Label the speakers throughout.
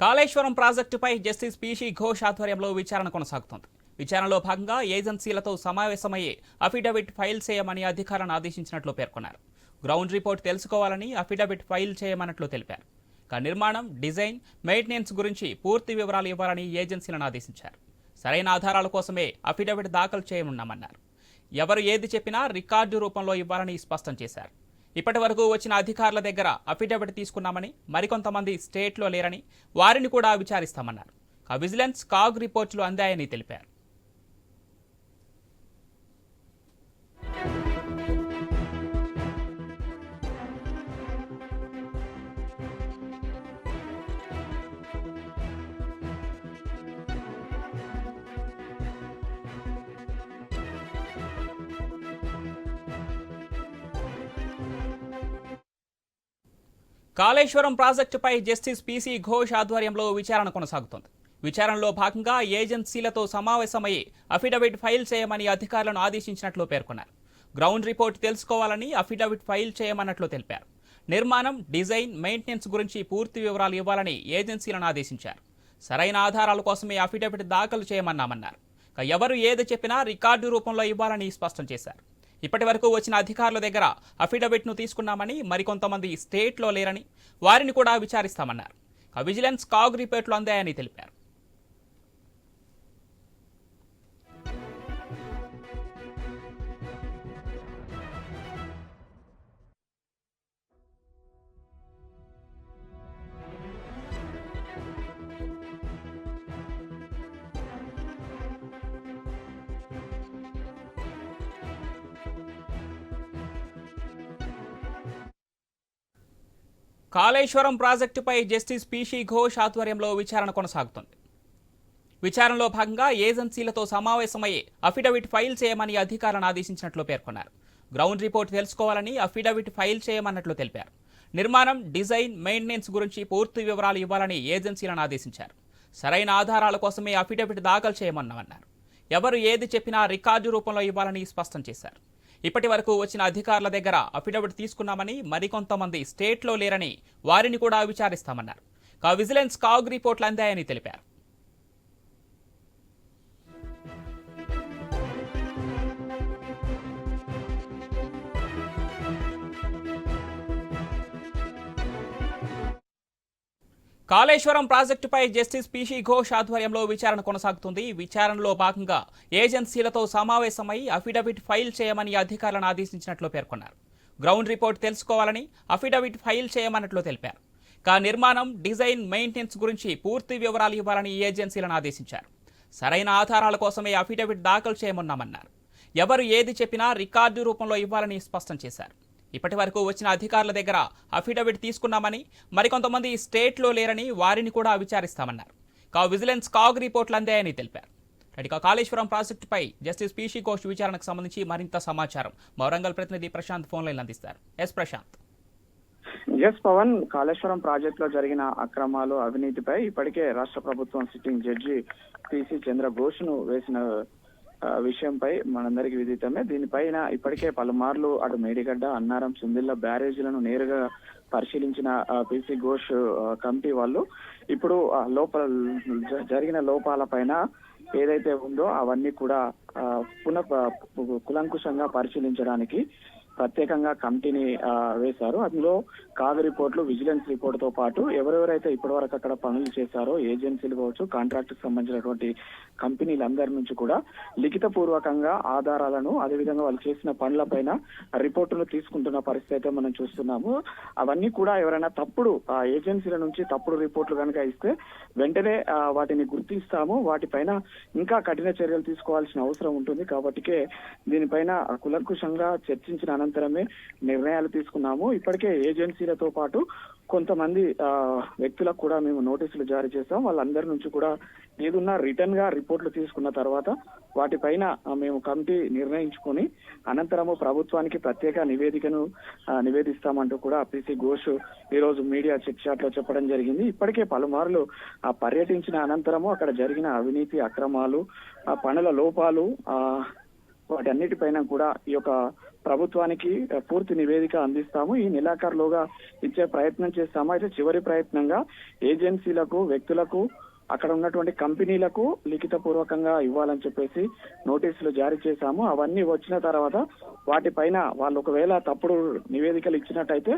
Speaker 1: కాళేశ్వరం ప్రాజెక్టుపై justice PC Ghosh ఆధ్వర్యంలో విచారణ కొనసాగుతోంది. విచారణలో భాగంగా ఏజెన్సీలతో సమావేశమయ్యే అఫిడవిట్ ఫైల్ చేయమని అధికారులను ఆదేశించినట్లు పేర్కొన్నారు. గ్రౌండ్ రిపోర్ట్ తెలుసుకోవాలని అఫిడవిట్ ఫైల్ చేయమన్నట్లు తెలిపారు. ఇక నిర్మాణం డిజైన్ మెయింటెనెన్స్ గురించి పూర్తి వివరాలు ఇవ్వాలని ఏజెన్సీలను ఆదేశించారు. సరైన ఆధారాల కోసమే అఫిడవిట్ దాఖలు చేయనున్నామన్నారు. ఎవరు ఏది చెప్పినా రికార్డు రూపంలో ఇవ్వాలని స్పష్టం చేశారు. ఇప్పటి వరకు వచ్చిన అధికారుల దగ్గర అఫిడవిట్ తీసుకున్నామని మరికొంతమంది స్టేట్లో లేరని వారిని కూడా విచారిస్తామన్నారు. విజిలెన్స్ కాగ్ రిపోర్టులు అందాయని తెలిపారు. కాళేశ్వరం ప్రాజెక్టుపై జస్టిస్ పీసీ ఘోష్ ఆధ్వర్యంలో విచారణ కొనసాగుతోంది. విచారణలో భాగంగా ఏజెన్సీలతో సమావేశమయ్యి అఫిడవిట్ ఫైల్ చేయమని అధికారులను ఆదేశించినట్లు పేర్కొన్నారు. గ్రౌండ్ రిపోర్ట్ తెలుసుకోవాలని అఫిడవిట్ ఫైల్ చేయమన్నట్లు తెలిపారు. నిర్మాణం డిజైన్ మెయింటెనెన్స్ గురించి పూర్తి వివరాలు ఇవ్వాలని ఏజెన్సీలను ఆదేశించారు. సరైన ఆధారాల కోసమే అఫిడవిట్ దాఖలు చేయమన్నామన్నారు. ఎవరు ఏది చెప్పినా రికార్డు రూపంలో ఇవ్వాలని స్పష్టం చేశారు. ఇప్పటి వరకు వచ్చిన అధికారుల దగ్గర అఫిడవిట్ను తీసుకున్నామని మరికొంతమంది స్టేట్లో లేరని వారిని కూడా విచారిస్తామన్నారు. విజిలెన్స్ కాగ్ రిపోర్ట్లు అందాయని తెలిపారు. కాళేశ్వరం ప్రాజెక్టుపై జస్టిస్ పీషీ ఘోష్ ఆధ్వర్యంలో విచారణ కొనసాగుతోంది. విచారణలో భాగంగా ఏజెన్సీలతో సమావేశమయ్యే అఫిడవిట్ ఫైల్ చేయమని అధికారులను ఆదేశించినట్లు పేర్కొన్నారు. గ్రౌండ్ రిపోర్ట్ తెలుసుకోవాలని అఫిడవిట్ ఫైల్ చేయమన్నట్లు తెలిపారు. నిర్మాణం డిజైన్ మెయింటెనెన్స్ గురించి పూర్తి వివరాలు ఇవ్వాలని ఏజెన్సీలను ఆదేశించారు. సరైన ఆధారాల కోసమే అఫిడవిట్ దాఖలు చేయమన్నామన్నారు. ఎవరు ఏది చెప్పినా రికార్డు రూపంలో ఇవ్వాలని స్పష్టం చేశారు. ఇప్పటి వరకు వచ్చిన అధికారుల దగ్గర అఫిడవిట్ తీసుకున్నామని మరికొంతమంది స్టేట్లో లేరని వారిని కూడా విచారిస్తామన్నారు. విజిలెన్స్ కాగ్ రిపోర్ట్లు అందాయని తెలిపారు. కాళేశ్వరం ప్రాజెక్టుపై జస్టిస్ పీసీ ఘోష్ ఆధ్వర్యంలో విచారణ కొనసాగుతుంది. విచారణలో భాగంగా ఏజెన్సీలతో సమావేశమై అఫిడవిట్ ఫైల్ చేయమని అధికారులను ఆదేశించినట్లు పేర్కొన్నారు. గ్రౌండ్ రిపోర్ట్ తెలుసుకోవాలని అఫిడవిట్ ఫైల్ చేయమన్నట్లు తెలిపారు. కా నిర్మాణం డిజైన్ మెయింటెనెన్స్ గురించి పూర్తి వివరాలు ఇవ్వాలని ఏజెన్సీలను ఆదేశించారు. సరైన ఆధారాల కోసమే అఫిడవిట్ దాఖలు చేయమన్నామన్నారు. ఎవరు ఏది చెప్పినా రికార్డు రూపంలో ఇవ్వాలని స్పష్టం చేశారు. ఇప్పటి వరకు వచ్చిన అధికారుల దగ్గర అఫిడవిట్ తీసుకున్నామని మరికొంతమంది స్టేట్లో లేరని వారిని కూడా విచారిస్తామన్నారు. కా విజిలెన్స్ కాగ్ రిపోర్ట్లు అందాయని తెలిపారు. ఇక కాళేశ్వరం ప్రాజెక్టుపై జస్టిస్ పీసీ ఘోష్ విచారణకు సంబంధించి మరింత సమాచారం. మౌరంగల్ ప్రతినిధి ప్రశాంత్ ఫోన్ లైన్ అందిస్తారు. ఎస్ ప్రశాంత్.
Speaker 2: ఎస్ పవన్ కాళేశ్వరం ప్రాజెక్ట్లో జరిగిన అక్రమాలు అవినీతిపై ఇప్పటికే రాష్ట్ర ప్రభుత్వం సిట్టింగ్ జడ్జి పిసి చంద్ర ఘోష్ను వేసిన విషయంపై మనందరికీ విదితమే. దీనిపైన ఇప్పటికే పలుమార్లు అటు మేడిగడ్డ అన్నారం సుందిల్ల బ్యారేజీలను నేరుగా పరిశీలించిన పిసి ఘోష్ కమిటీ వాళ్ళు ఇప్పుడు లోపల జరిగిన లోపాల పైన ఏదైతే ఉందో అవన్నీ కూడా పునః కులంకుశంగా పరిశీలించడానికి ప్రత్యేకంగా కమిటీని వేశారు. అందులో కాగ్ రిపోర్ట్లు విజిలెన్స్ రిపోర్ట్తో పాటు ఎవరెవరైతే ఇప్పటివరకు అక్కడ పనులు చేశారో ఏజెన్సీలు కావచ్చు కాంట్రాక్ట్కి సంబంధించినటువంటి కంపెనీలందరి నుంచి కూడా లిఖిత పూర్వకంగా ఆధారాలను అదేవిధంగా వాళ్ళు చేసిన పనులపైన రిపోర్టులు తీసుకుంటున్న పరిస్థితి అయితే మనం చూస్తున్నాము. అవన్నీ కూడా ఎవరైనా తప్పుడు ఆ ఏజెన్సీల నుంచి తప్పుడు రిపోర్ట్లు కనుక ఇస్తే వెంటనే వాటిని గుర్తిస్తాము. వాటిపైన ఇంకా కఠిన చర్యలు తీసుకోవాల్సిన అవసరం ఉంటుంది. కాబట్టికే దీనిపైన కులంకుశంగా చర్చించిన అనంతరమే నిర్ణయాలు తీసుకున్నాము. ఇప్పటికే ఏజెన్సీలతో పాటు కొంతమంది వ్యక్తులకు కూడా మేము నోటీసులు జారీ చేస్తాం వాళ్ళందరి నుంచి కూడా ఏదున్నా రిటర్న్గా రిపోర్ట్లు తీసుకున్న తర్వాత వాటిపైన మేము కమిటీ నిర్ణయించుకొని అనంతరము ప్రభుత్వానికి ప్రత్యేక నివేదికను నివేదిస్తామంటూ కూడా పిసి ఘోష్ ఈ రోజు మీడియా చిట్ చాట్లో చెప్పడం జరిగింది. ఇప్పటికే పలుమార్లు ఆ పర్యటించిన అనంతరము అక్కడ జరిగిన అవినీతి అక్రమాలు ఆ పనుల లోపాలు ఆ వాటన్నిటిపైన కూడా ఈ యొక్క ప్రభుత్వానికి పూర్తి నివేదిక అందిస్తాము. ఈ నెలాఖరులోగా ఇచ్చే ప్రయత్నం చేస్తాము. అయితే చివరి ప్రయత్నంగా ఏజెన్సీలకు వ్యక్తులకు అక్కడ ఉన్నటువంటి కంపెనీలకు లిఖిత పూర్వకంగా ఇవ్వాలని చెప్పేసి నోటీసులు జారీ చేశాము. అవన్నీ వచ్చిన తర్వాత వాటిపైన వాళ్ళు ఒకవేళ తప్పుడు నివేదికలు ఇచ్చినట్టయితే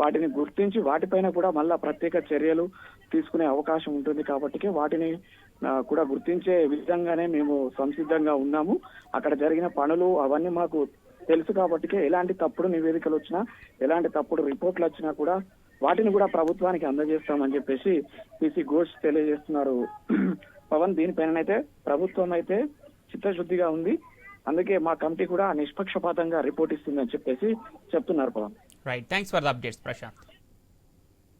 Speaker 2: వాటిని గుర్తించి వాటిపైన కూడా మళ్ళా ప్రత్యేక చర్యలు తీసుకునే అవకాశం ఉంటుంది కాబట్టి వాటిని కూడా గుర్తించే విధంగానే మేము సంసిద్ధంగా ఉన్నాము. అక్కడ జరిగిన పనులు అవన్నీ మాకు తెలుసు కాబట్టి ఎలాంటి తప్పుడు నివేదికలు వచ్చినా ఎలాంటి తప్పుడు రిపోర్ట్లు వచ్చినా కూడా వాటిని కూడా ప్రభుత్వానికి అందజేస్తామని చెప్పేసి పిసి ఘోష్ తెలియజేస్తున్నారు. పవన్ దీనిపైనైతే ప్రభుత్వం అయితే చిత్తశుద్ధిగా ఉంది. అందుకే మా కమిటీ కూడా నిష్పక్షపాతంగా రిపోర్ట్ ఇస్తుందని చెప్పేసి చెప్తున్నారు Pawan.
Speaker 1: Right thanks for the updates Prashanth